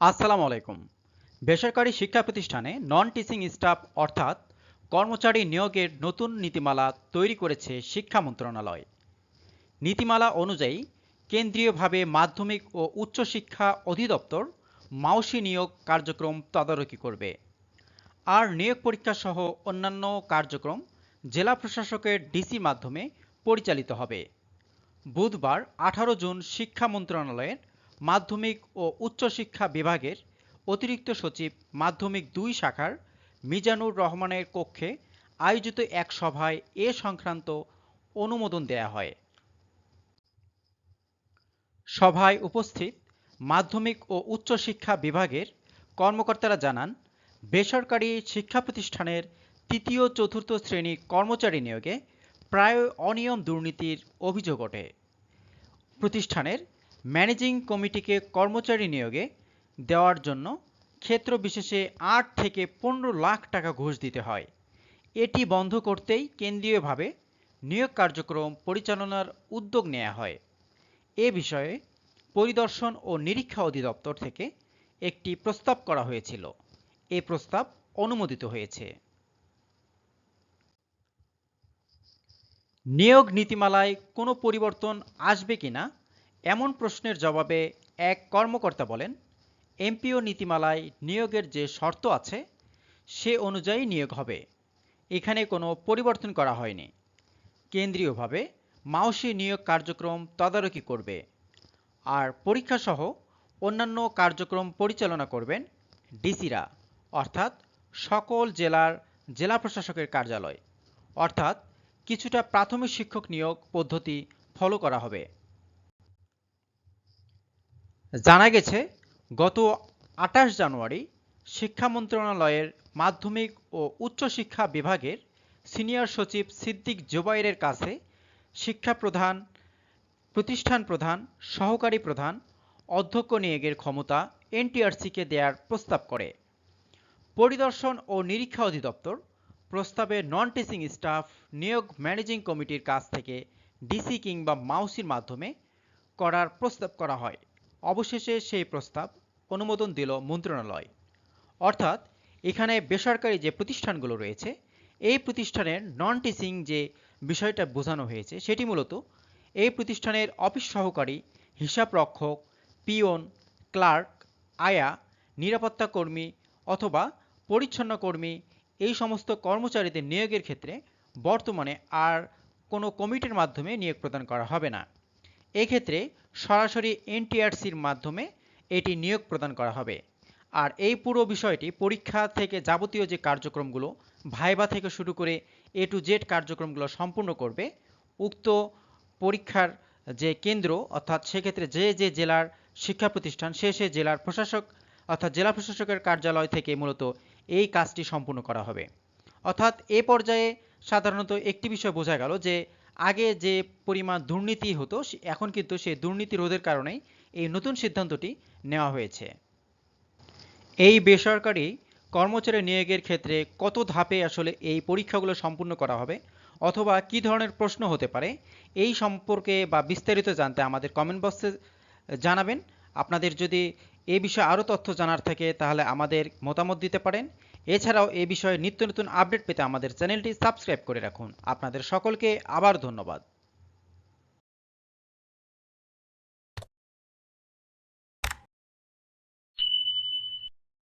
আসসালামু আলাইকুম। বেসরকারি শিক্ষা প্রতিষ্ঠানে নন টিচিং স্টাফ অর্থাৎ কর্মচারী নিয়োগের নতুন নীতিমালা তৈরি করেছে শিক্ষা মন্ত্রণালয়। নীতিমালা অনুযায়ী কেন্দ্রীয়ভাবে মাধ্যমিক ও উচ্চশিক্ষা অধিদপ্তর মাওসি নিয়োগ কার্যক্রম তদারকি করবে। আর নিয়োগ পরীক্ষা সহ অন্যান্য কার্যক্রম জেলা প্রশাসকের ডিসি মাধ্যমে পরিচালিত হবে। বুধবার আঠারো জুন শিক্ষা মন্ত্রণালয়ের মাধ্যমিক ও উচ্চশিক্ষা বিভাগের অতিরিক্ত সচিব মাধ্যমিক দুই শাখার মিজানুর রহমানের কক্ষে আয়োজিত এক সভায় এ সংক্রান্ত অনুমোদন দেয়া হয়। সভায় উপস্থিত মাধ্যমিক ও উচ্চশিক্ষা বিভাগের কর্মকর্তারা জানান, বেসরকারি শিক্ষা প্রতিষ্ঠানের তৃতীয় চতুর্থ শ্রেণি কর্মচারী নিয়োগে প্রায় অনিয়ম দুর্নীতির অভিযোগ ওঠে। প্রতিষ্ঠানের ম্যানেজিং কমিটিকে কর্মচারী নিয়োগে দেওয়ার জন্য ক্ষেত্র বিশেষে আট থেকে পনেরো লাখ টাকা ঘুষ দিতে হয়। এটি বন্ধ করতেই কেন্দ্রীয়ভাবে নিয়োগ কার্যক্রম পরিচালনার উদ্যোগ নেওয়া হয়। এ বিষয়ে পরিদর্শন ও নিরীক্ষা অধিদপ্তর থেকে একটি প্রস্তাব করা হয়েছিল। এ প্রস্তাব অনুমোদিত হয়েছে। নিয়োগ নীতিমালায় কোনো পরিবর্তন আসবে কিনা এমন প্রশ্নের জবাবে এক কর্মকর্তা বলেন, এমপিও নীতিমালায় নিয়োগের যে শর্ত আছে, সে অনুযায়ী নিয়োগ হবে। এখানে কোনো পরিবর্তন করা হয়নি। কেন্দ্রীয়ভাবে মাওসি নিয়োগ কার্যক্রম তদারকি করবে আর পরীক্ষাসহ অন্যান্য কার্যক্রম পরিচালনা করবেন ডিসিরা, অর্থাৎ সকল জেলার জেলা প্রশাসকের কার্যালয়। অর্থাৎ কিছুটা প্রাথমিক শিক্ষক নিয়োগ পদ্ধতি ফলো করা হবে। জানা গেছে, গত আঠাশ জানুয়ারি শিক্ষা মন্ত্রণালয়ের মাধ্যমিক ও উচ্চশিক্ষা বিভাগের সিনিয়র সচিব সিদ্দিক জোবাইরের কাছে শিক্ষা প্রধান, প্রতিষ্ঠান প্রধান, সহকারী প্রধান, অধ্যক্ষ নিয়োগের ক্ষমতা এনটিআরসিকে দেওয়ার প্রস্তাব করে। পরিদর্শন ও নিরীক্ষা অধিদপ্তর প্রস্তাবে নন টিচিং স্টাফ নিয়োগ ম্যানেজিং কমিটির কাছ থেকে ডিসি কিংবা মাউসির মাধ্যমে করার প্রস্তাব করা হয়। অবশেষে সেই প্রস্তাব অনুমোদন দিল মন্ত্রণালয়। অর্থাৎ এখানে বেসরকারি যে প্রতিষ্ঠানগুলো রয়েছে, এই প্রতিষ্ঠানের নন টিচিং যে বিষয়টা বোঝানো হয়েছে, সেটি মূলত এই প্রতিষ্ঠানের অফিস সহকারী, হিসাব রক্ষক, পিওন, ক্লার্ক, আয়া, নিরাপত্তা কর্মী অথবা পরিচ্ছন্ন কর্মী এই সমস্ত কর্মচারীদের নিয়োগের ক্ষেত্রে বর্তমানে আর কোনো কমিটির মাধ্যমে নিয়োগ প্রদান করা হবে না। এক্ষেত্রে সরাসরি এনটিআরসির মাধ্যমে এটি নিয়োগ প্রদান করা হবে। আর এই পুরো বিষয়টি পরীক্ষা থেকে যাবতীয় যে কার্যক্রমগুলো, ভাইবা থেকে শুরু করে এ টু জেড কার্যক্রমগুলো সম্পূর্ণ করবে। উক্ত পরীক্ষার যে কেন্দ্র, অর্থাৎ সেক্ষেত্রে যে যে জেলার শিক্ষা প্রতিষ্ঠান, সে সে জেলার প্রশাসক, অর্থাৎ জেলা প্রশাসকের কার্যালয় থেকে মূলত এই কাজটি সম্পূর্ণ করা হবে। অর্থাৎ এ পর্যায়ে সাধারণত একটি বিষয় বোঝা গেল যে আগে যে পরিমাণ দুর্নীতি হতো এখন কিন্তু সেই দুর্নীতি রোধের কারণেই এই নতুন সিদ্ধান্তটি নেওয়া হয়েছে। এই বেসরকারি কর্মচারী নিয়োগের ক্ষেত্রে কত ধাপে আসলে এই পরীক্ষাগুলো সম্পূর্ণ করা হবে, অথবা কি ধরনের প্রশ্ন হতে পারে, এই সম্পর্কে বা বিস্তারিত জানতে আমাদের কমেন্ট বক্সে জানাবেন। আপনাদের যদি এ বিষয়ে আরও তথ্য জানার থাকে তাহলে আমাদের মতামত দিতে পারেন। এছাড়াও এ বিষয়ে নিত্য নতুন আপডেট পেতে আমাদের চ্যানেলটি সাবস্ক্রাইব করে রাখুন। আপনাদের সকলকে আবার ধন্যবাদ।